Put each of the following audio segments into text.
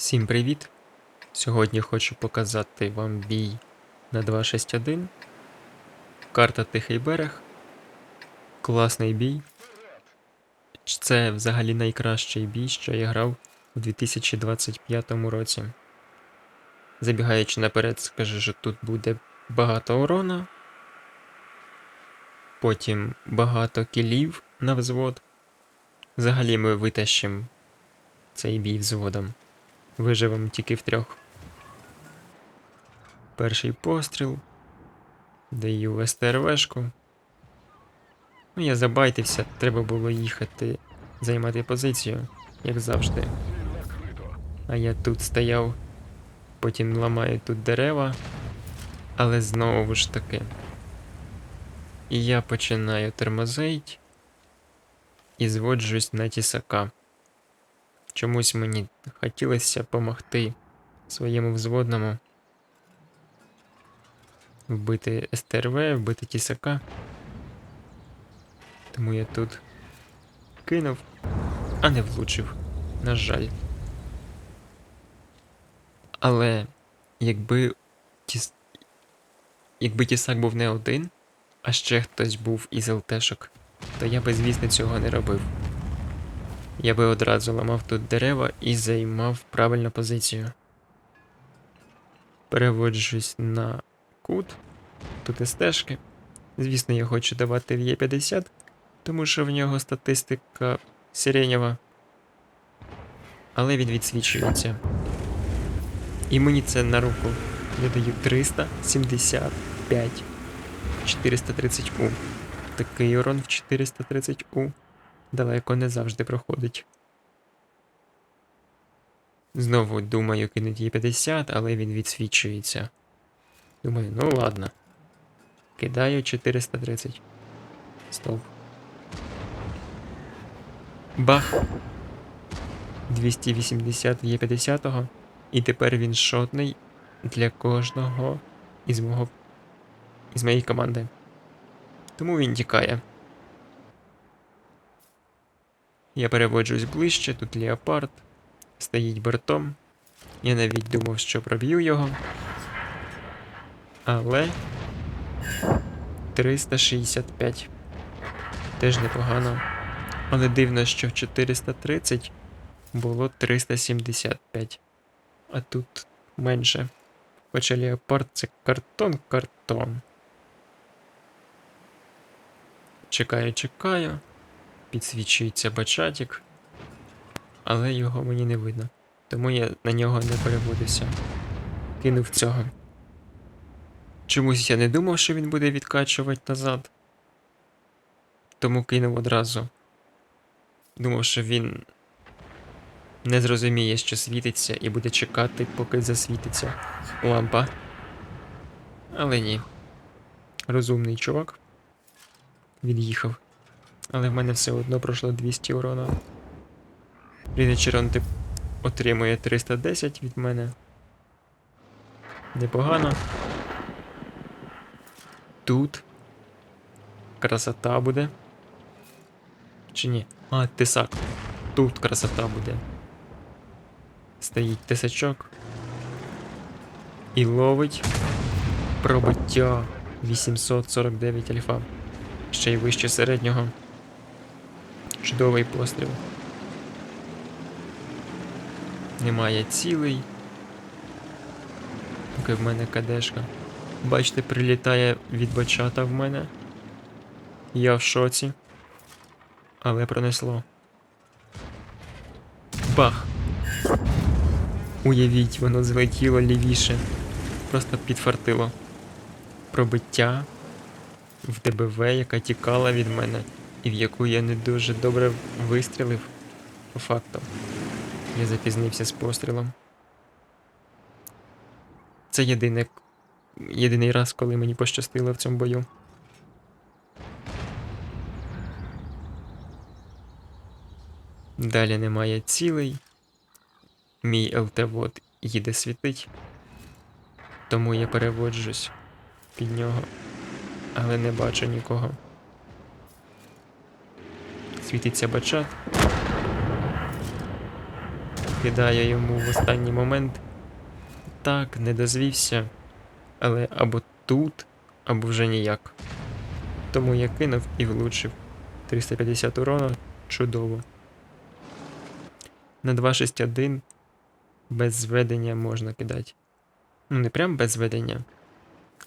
Всім привіт! Сьогодні хочу показати вам бій на 261. Карта Тихий берег. Класний бій. Це взагалі найкращий бій, що я грав у 2025 році. Забігаючи наперед, скажу, що тут буде багато урона. Потім багато кілів на взвод. Взагалі ми витащимо цей бій взводом. Виживемо тільки втрьох. Перший постріл. Даю в СТРВшку. Ну, я забайтився, треба було їхати займати позицію, як завжди. А я тут стояв, потім ламаю тут дерева, але знову ж таки. І я починаю тормозить і зводжусь на тісака. Чомусь мені хотілося допомогти своєму взводному вбити СТРВ, вбити тісака. Тому я тут кинув, а не влучив. На жаль. Але якби тіс... якби тісак був не один, а ще хтось був із ЛТшок, то я би, звісно, цього не робив. Я би одразу ламав тут дерева і займав правильну позицію. Переводжусь на кут. Тут і стежки. Звісно, я хочу давати в Є50, тому що в нього статистика сиренєва. Але він відсвічується. І мені це на руку. Я даю 375 430 У. Такий урон в 430 У далеко не завжди проходить. Знову думаю кинуть їй 50, але він відсвічується. Думаю, ну ладно. Кидаю 430. Стовп. Бах! 280 є 50 і тепер він шотний для кожного із мого із моєї команди. Тому він тікає. Я переводжусь ближче, тут леопард. Стоїть бортом. Я навіть думав, що проб'ю його. Але 365. Теж непогано. Але дивно, що в 430 було 375. А тут менше. Хоча леопард це картон-картон. Чекаю, чекаю. Підсвічується бачатік, але його мені не видно. Тому я на нього не переводився. Кинув цього. Чомусь я не думав, що він буде відкачувати назад. Тому кинув одразу. Думав, що він не зрозуміє, що світиться, і буде чекати, поки засвітиться лампа. Але ні. Розумний чувак. Від'їхав. Але в мене все одно пройшло 200 урона. Рінечерон тип отримує 310 від мене. Непогано. Тут. Красота буде. Чи ні? А, тисак. Тут красота буде. Стоїть тисачок. І ловить пробиття 849 альфа. Ще й вище середнього. Чудовий постріл. Немає цілей. Поки в мене кадешка. Бачите, прилітає від бачата в мене. Я в шоці. Але пронесло. Бах! Уявіть, воно злетіло лівіше. Просто підфартило. Пробиття в ДБВ, яка тікала від мене і в яку я не дуже добре вистрілив по факту. Я запізнився з пострілом. Це єдине, єдиний раз, коли мені пощастило в цьому бою. Далі немає цілей. Мій ЛТ-вод їде світить, тому я переводжусь під нього, але не бачу нікого. Світиться бачат. Кидаю йому в останній момент. Так, не дозвівся. Але або тут, або вже ніяк. Тому я кинув і влучив. 350 урона чудово. На 261 без зведення можна кидати. Ну, не прям без зведення,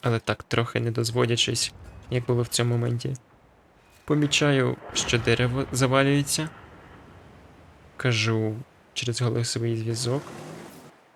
але так, трохи не дозводячись, як було в цьому моменті. Помічаю, що дерево завалюється. Кажу через голосовий зв'язок,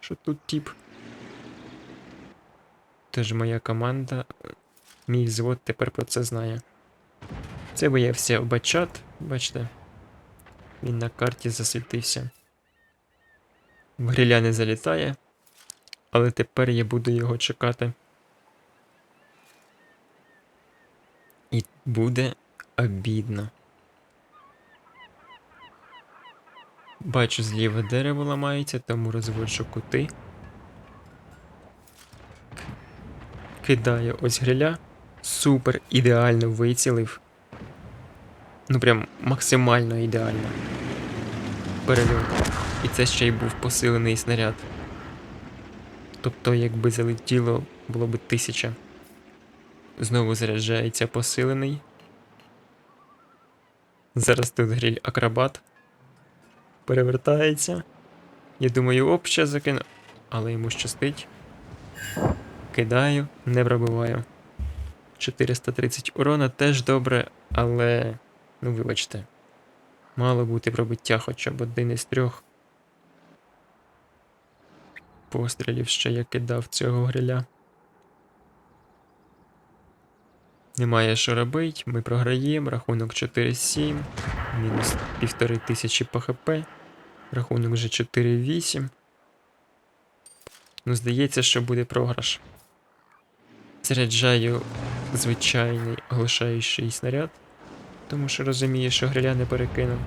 що тут тип. Тож моя команда, мій взвод тепер про це знає. Це виявився бачат, бачите. Він на карті засвітився. В гриля не залітає, але тепер я буду його чекати. І буде обідно. Бачу, зліва дерево ламається, тому розводжу кути. Кидаю ось гриля. Супер ідеально вицілив. Ну прям максимально ідеально. Перельот. І це ще й був посилений снаряд. Тобто, якби залетіло, було б тисяча. Знову заряджається посилений. Зараз тут гриль акробат. Перевертається. Я думаю, оп, ще закину. Але йому щастить. Кидаю, не пробиваю. 430 урона теж добре, але. Ну, вибачте. Мало бути пробиття хоча б один із трьох. Пострілів ще я кидав цього гриля. Немає що робить, ми програємо, рахунок 4-7, мінус півтори тисячі по ХП, рахунок вже 4-8. Ну, здається, що буде програш. Заряджаю звичайний оглушаючий снаряд, тому що розумію, що гриля не перекинув.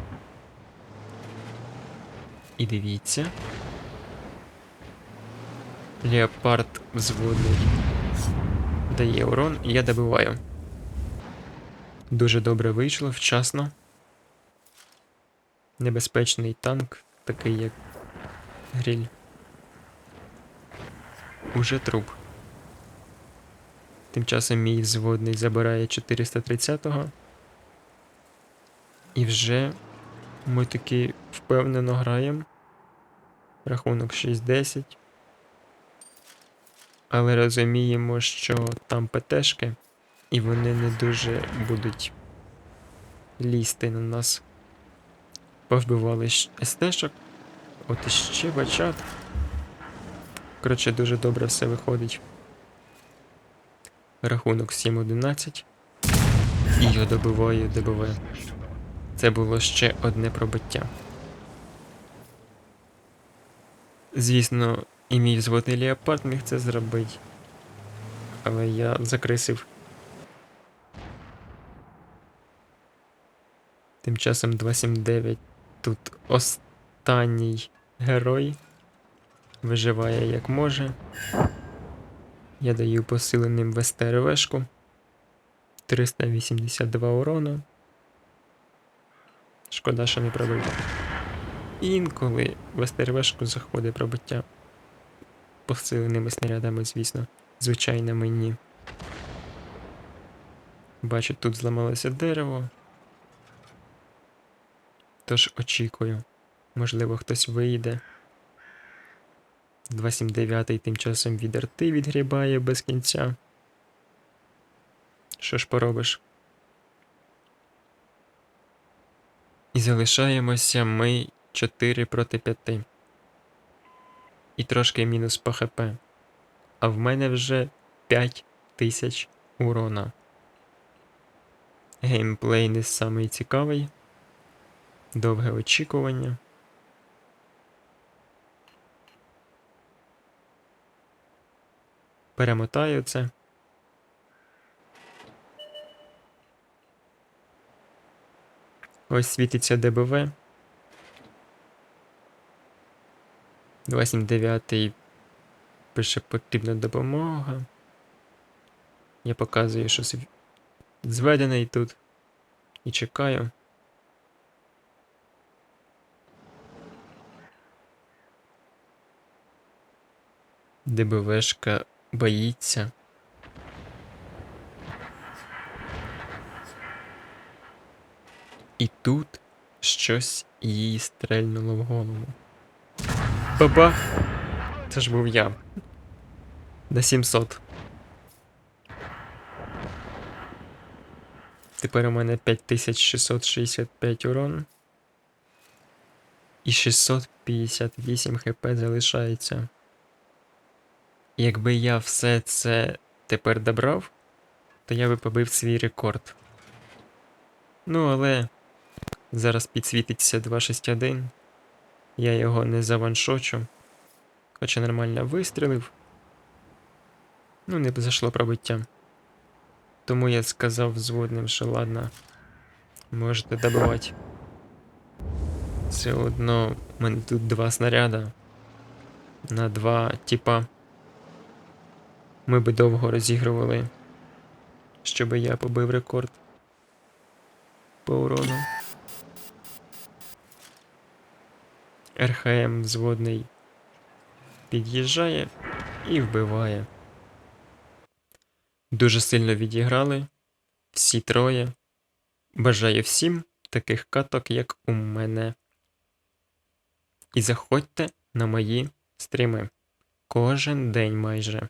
І дивіться. Леопард взводний дає урон, і я добиваю. Дуже добре вийшло, вчасно. Небезпечний танк, такий як гриль. Уже труп. Тим часом мій взводний забирає 430-го. І вже ми таки впевнено граємо. Рахунок 6-10. Але розуміємо, що там ПТшки, і вони не дуже будуть лізти на нас. Повбивали СТшок. От іще бачат. Коротше, дуже добре все виходить. Рахунок 7-11. І я добиваю ДБВ. Це було ще одне пробиття. Звісно, і мій взводний леопард міг це зробити. Але я закрисив. Тим часом 279 тут останній герой. Виживає як може. Я даю посиленим в СТРВшку. 382 урону. Шкода, що не пробив. Інколи в СТРВшку заходить пробиття. Посиленими снарядами, звісно. Звичайно, мені. Бачу, тут зламалося дерево. Тож очікую. Можливо, хтось вийде. 279 тим часом від арти відгрібає без кінця. Що ж поробиш? І залишаємося ми 4 проти 5. І трошки мінус по ХП. А в мене вже 5 тисяч урона. Геймплей не самий цікавий. Довге очікування. Перемотаю це. Ось світиться ДБВ. 279 пише потрібна допомога. Я показую, що зв- зведений тут. І чекаю. ДБВшка боїться. І тут щось їй стрельнуло в голову. Бабах! Це ж був я. На 700. Тепер у мене 5665 урон. І 658 хп залишається. Якби я все це тепер добрав, то я би побив свій рекорд. Ну, але зараз підсвітиться 261. Я його не заваншочу. Хоча нормально вистрілив. Ну, не зайшло пробиття. Тому я сказав взводним, що ладно, можете добивати. Все одно в мене тут два снаряда. На два типа. Ми би довго розігрували, щоб я побив рекорд по урону. РХМ взводний під'їжджає і вбиває. Дуже сильно відіграли. Всі троє. Бажаю всім таких каток, як у мене. І заходьте на мої стріми. Кожен день майже.